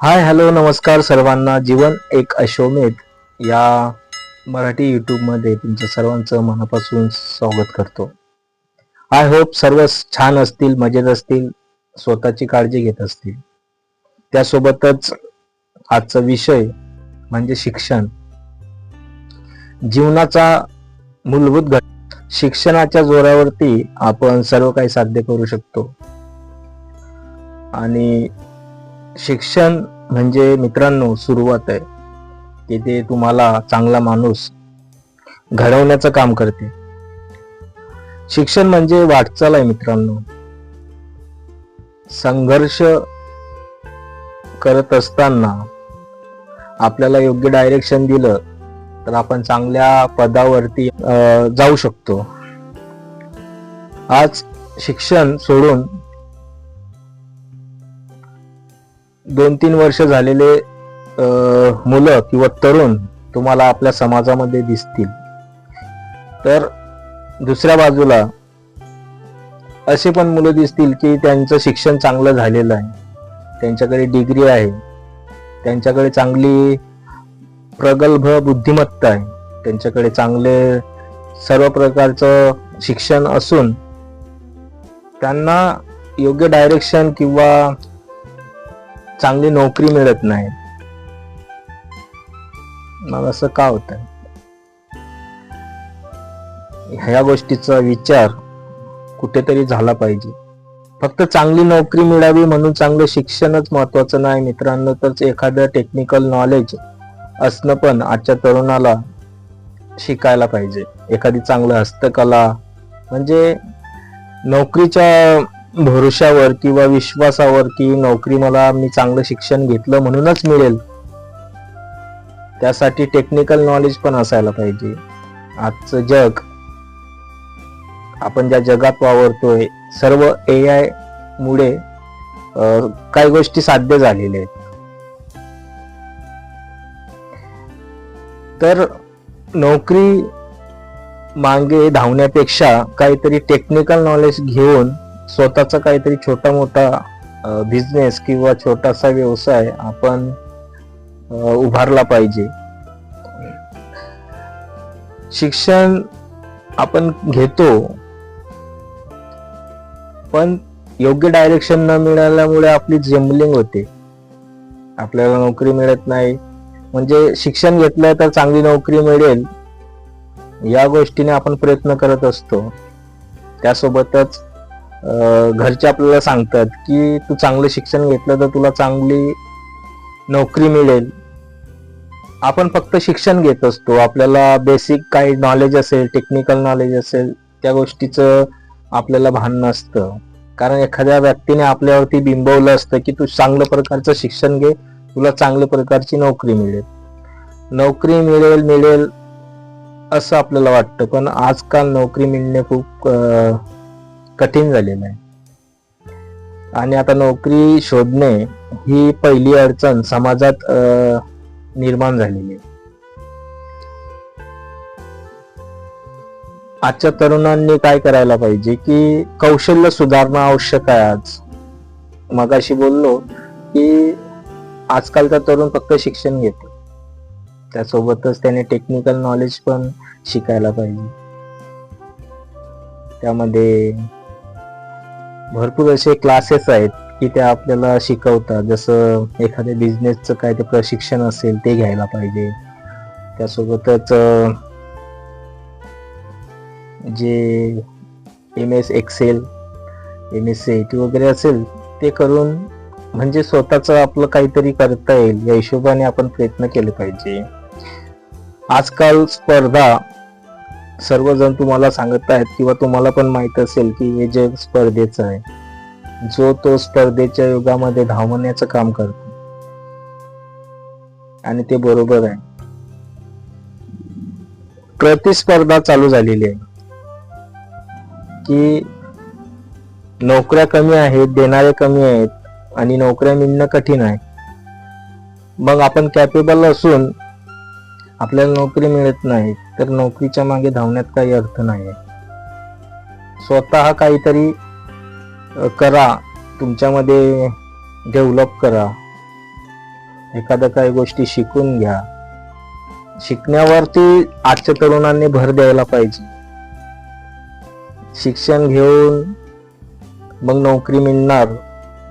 Hi hello नमस्कार सर्वांना. जीवन एक अश्वमेध या मराठी यूट्यूबमध्ये तुमचं सर्वांचं मनापासून स्वागत करतो. आय होप सर्व छान असतील मजेत असतील स्वतःची काळजी घेत असतील. त्यासोबतच आजचा विषय म्हणजे शिक्षण. जीवनाचा मूलभूत घट शिक्षणाच्या जोरावरती आपण सर्व काही साध्य करू शकतो. आणि शिक्षण म्हणजे मित्रांनो सुरुवात आहे. की ते तुम्हाला चांगला माणूस घडवण्याचं काम करते. शिक्षण म्हणजे वाटचाल आहे मित्रांनो. संघर्ष करत असताना आपल्याला योग्य डायरेक्शन दिलं तर आपण चांगल्या पदावरती अं, जाऊ शकतो. आज शिक्षण सोडून दोन तीन वर्ष झालेले मुलं किंवा तरुण तुम्हाला आपल्या समाजामध्ये दिसतील. तर दुसऱ्या बाजूला असे पण मुलं दिसतील की त्यांचं शिक्षण चांगलं झालेलं आहे. त्यांच्याकडे डिग्री आहे. त्यांच्याकडे चांगली प्रगल्भ बुद्धिमत्ता आहे. त्यांच्याकडे चांगले सर्व प्रकारचं शिक्षण असून त्यांना योग्य डायरेक्शन किंवा चांगली नोकरी मिळत नाही. मग असं का होत ह्या गोष्टीचा विचार कुठेतरी झाला पाहिजे. फक्त चांगली नोकरी मिळावी म्हणून चांगलं शिक्षणच महत्वाचं नाही मित्रांनो तर एखादं टेक्निकल नॉलेज असणं पण आजच्या तरुणाला शिकायला पाहिजे. एखादी चांगलं हस्तकला म्हणजे नोकरीच्या भरोशावर किंवा विश्वासावर की नोकरी मला मी चांगलं शिक्षण घेतलं म्हणूनच मिळेल. त्यासाठी टेक्निकल नॉलेज पण असायला पाहिजे. आजचं जग आपण ज्या जगात वावरतोय सर्व ए आय मुळे काही गोष्टी साध्य झालेल्या आहेत. तर नोकरी मागे धावण्यापेक्षा काहीतरी टेक्निकल नॉलेज घेऊन स्वतःचा काहीतरी छोटा मोठा बिझनेस किंवा छोटासा व्यवसाय आपण उभारला पाहिजे. शिक्षण आपण घेतो पण योग्य डायरेक्शन न मिळाल्यामुळे आपली जेम्बलिंग होते. आपल्याला नोकरी मिळत नाही. म्हणजे शिक्षण घेतलं तर चांगली नोकरी मिळेल या गोष्टीने आपण प्रयत्न करत असतो. त्यासोबतच घरचे आपल्याला सांगतात की तू चांगलं शिक्षण घेतलं तर तुला चांगली नोकरी मिळेल. आपण फक्त शिक्षण घेत असतो. आपल्याला बेसिक काही नॉलेज असेल टेक्निकल नॉलेज असेल त्या गोष्टीचं आपल्याला भान नसतं. कारण एखाद्या व्यक्तीने आपल्यावरती बिंबवलं असतं की तू चांगल्या प्रकारचं शिक्षण घे तुला चांगल्या प्रकारची नोकरी मिळेल. नोकरी मिळेल मिळेल असं आपल्याला वाटतं. पण आजकाल नोकरी मिळणे खूप कठीण झालेलं आहे. आणि आता नोकरी शोधणे ही पहिली अडचण समाजात निर्माण झालेली आहे. आजच्या तरुणांनी काय करायला पाहिजे की कौशल्य सुधारणं आवश्यक आहे आज. मगाशी बोललो की आजकालचा तरुण फक्त शिक्षण घेतो. त्यासोबतच त्याने टेक्निकल नॉलेज पण शिकायला पाहिजे. त्यामध्ये भरपूर असे क्लासेस आहेत की त्या आपल्याला शिकवतात. जसं एखाद्या बिझनेसचं काय ते प्रशिक्षण असेल ते घ्यायला पाहिजे. त्यासोबतच जे M S Excel M S C T वगैरे असेल ते करून म्हणजे स्वतःच आपलं काहीतरी करता येईल. या हिशोबाने आपण प्रयत्न केले पाहिजे. आजकाल स्पर्धा सर्वजण तुम्हाला सांगत आहेत किंवा तुम्हाला पण माहीत असेल की हे जग स्पर्धेचं आहे. जो तो स्पर्धेच्या युगामध्ये धावण्याचं काम करतो. आणि ते बरोबर आहे. प्रतिस्पर्धा चालू झालेली आहे. की नोकऱ्या कमी आहेत देणारे कमी आहेत आणि नोकऱ्या मिळणं कठीण आहे. मग आपण कॅपेबल असून आपल्याला नोकरी मिळत नाही तर नोकरीच्या मागे धावण्यात काही अर्थ नाही स्वतः काहीतरी करा तुमच्यामध्ये डेव्हलप करा. एखाद्या काही गोष्टी शिकून घ्या. शिकण्यावरती आजच्या तरुणांनी भर द्यायला पाहिजे. शिक्षण घेऊन मग नोकरी मिळणार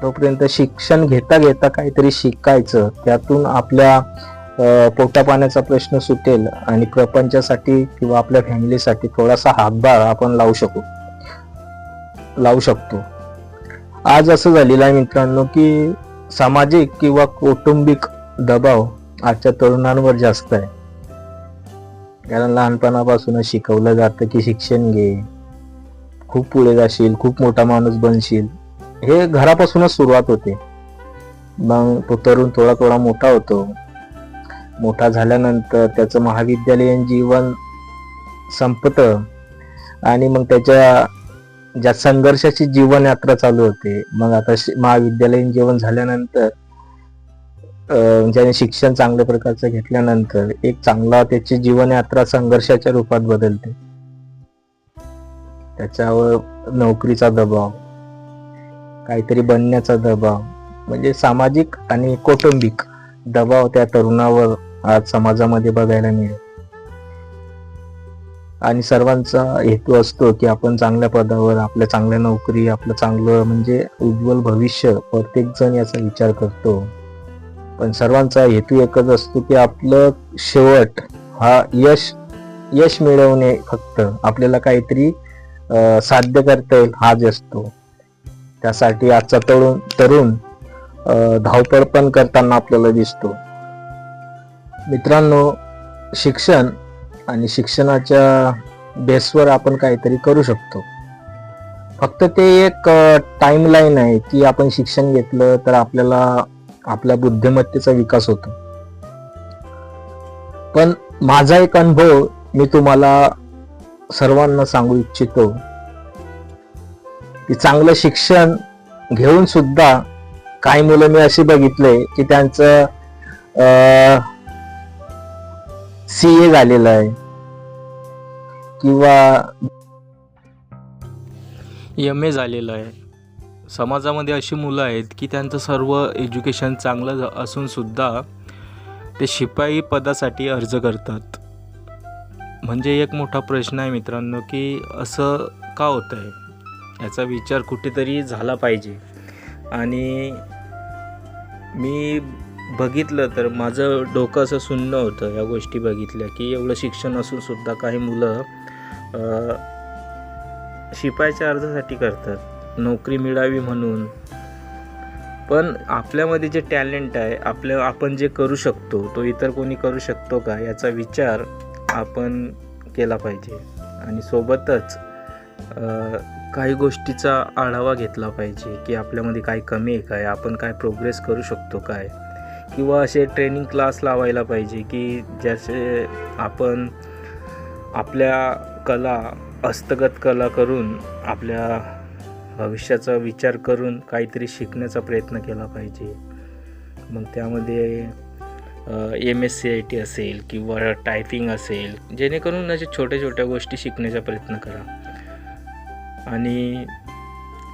तोपर्यंत शिक्षण घेता घेता काहीतरी शिकायचं त्यातून आपल्या पोटापाण्याचा प्रश्न सुटेल आणि प्रपंचासाठी किंवा आपल्या फॅमिलीसाठी थोडासा हातभार आपण लावू शकू लावू शकतो. आज असं झालेलं आहे मित्रांनो की सामाजिक किंवा कौटुंबिक दबाव आजच्या तरुणांवर जास्त आहे. कारण लहानपणापासूनच शिकवलं जातं की शिक्षण घे खूप पुढे जाशील खूप मोठा माणूस बनशील. हे घरापासूनच सुरुवात होते. मग तो तरुण थोडा थोडा मोठा होतो. मोठा झाल्यानंतर त्याचं महाविद्यालयीन जीवन संपतं. आणि मग त्याच्या ज्या संघर्षाची जीवनयात्रा चालू होते मग आता महाविद्यालयीन जीवन झाल्यानंतर ज्याने शिक्षण चांगल्या प्रकारचं घेतल्यानंतर एक चांगला त्याची जीवनयात्रा संघर्षाच्या रूपात बदलते. त्याच्यावर नोकरीचा दबाव काहीतरी बनण्याचा दबाव म्हणजे सामाजिक आणि कौटुंबिक दबाव त्या तरुणावर आज समाजामध्ये बघायला मिळेल. आणि सर्वांचा हेतू असतो की आपण चांगल्या पदावर आपल्या चांगल्या नोकरी आपलं चांगलं म्हणजे उज्ज्वल भविष्य प्रत्येक जण याचा विचार करतो. पण सर्वांचा हेतू एकच असतो की आपलं शेवट हा यश यश मिळवणे फक्त. आपल्याला काहीतरी साध्य करता येईल हाच असतो. त्यासाठी आजचा तरुण तरुण धावपळ पण करताना आपल्याला दिसतो. मित्रांनो शिक्षण आणि शिक्षणाच्या बेसवर आपण काहीतरी करू शकतो. फक्त ते एक टाइम लाईन आहे की आपण शिक्षण घेतलं तर आपल्याला आपल्या बुद्धिमत्तेचा विकास होतो. पण माझा एक अनुभव मी तुम्हाला सर्वांना सांगू इच्छितो की चांगलं शिक्षण घेऊन सुद्धा काही मुलं मी अशी बघितले की त्यांचं सी ए झालेलं आहे. किंवा एम ए झालेलं आहे. समाजामध्ये अशी मुलं आहेत की त्यांचं सर्व एज्युकेशन चांगलं असूनसुद्धा ते शिपाई पदासाठी अर्ज करतात. म्हणजे एक मोठा प्रश्न आहे मित्रांनो की असं का होतं आहे याचा विचार कुठेतरी झाला पाहिजे. आणि मी बघितलं तर माझं डोकं असं सुन्न होतं या गोष्टी बघितल्या की एवढं शिक्षण असूनसुद्धा काही मुलं शिपायच्या अर्जासाठी करतात नोकरी मिळावी म्हणून. पण आपल्यामध्ये जे टॅलेंट आहे आपल्या आपण जे करू शकतो तो इतर कोणी करू शकतो का याचा विचार आपण केला पाहिजे. आणि सोबतच काही गोष्टीचा आढावा घेतला पाहिजे की आपल्यामध्ये काय कमी आहे काय? आपण काय प्रोग्रेस करू शकतो काय? किंवा असे ट्रेनिंग क्लास लावायला पाहिजे की ज्याचे आपण आपल्या कला हस्तगत कला करून आपल्या भविष्याचा विचार करून काहीतरी शिकण्याचा प्रयत्न केला पाहिजे. मग त्यामध्ये M S C I T असेल किंवा टायपिंग असेल जेणेकरून अशा छोट्या छोट्या गोष्टी शिकण्याचा प्रयत्न करा. आणि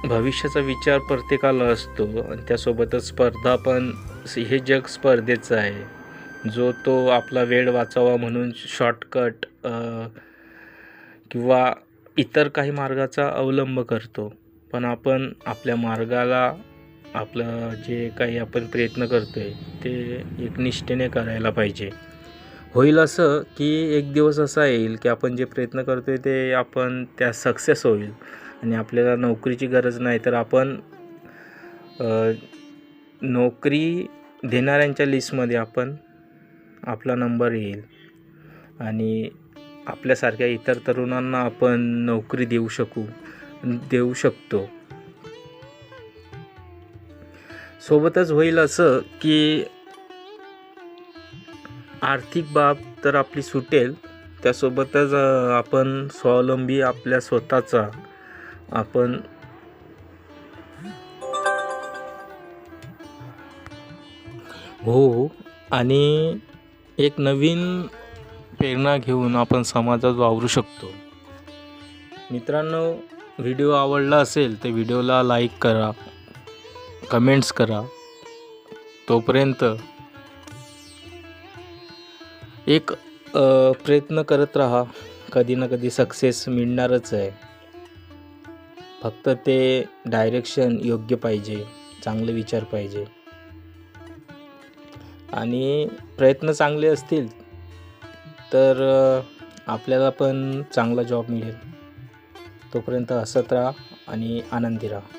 भविष्याचा विचार प्रत्येकाला असतो आणि त्यासोबतच स्पर्धा पण हे जग स्पर्धेचं आहे. जो तो आपला वेळ वाचावा म्हणून शॉर्टकट किंवा इतर काही मार्गाचा अवलंब करतो. पण आपण आपल्या मार्गाला आपलं जे काही आपण प्रयत्न करतो आहे ते एक निष्ठेने करायला पाहिजे. होईल असं की एक दिवस असा येईल की आपण जे प्रयत्न करतो आहे ते आपण त्या सक्सेस होईल. आणि आपल्याला नोकरीची गरज नाही तर आपण नोकरी देणाऱ्यांच्या लिस्टमध्ये आपण आपला नंबर येईल. आणि आपल्यासारख्या इतर तरुणांना आपण नोकरी देऊ शकू देऊ शकतो. सोबतच होईल असं की आर्थिक बाब तर आपली सुटेल. त्यासोबतच आपण स्वावलंबी आपल्या स्वतःचा. आपण हो आणि एक नवीन प्रेरणा घेऊन आपण समाजात वावरू शकतो. मित्रांनो व्हिडिओ आवडला असेल तर व्हिडिओला लाईक करा कमेंट्स करा. तोपर्यंत एक प्रयत्न करत राहा. कधी ना कधी सक्सेस मिळणारच आहे. फक्त ते डायरेक्शन योग्य पाहिजे. चांगले विचार पाहिजे. आणि प्रयत्न चांगले असतील तर आपल्याला पण चांगला जॉब मिळेल. तोपर्यंत हसत राहा आणि आनंदी राहा.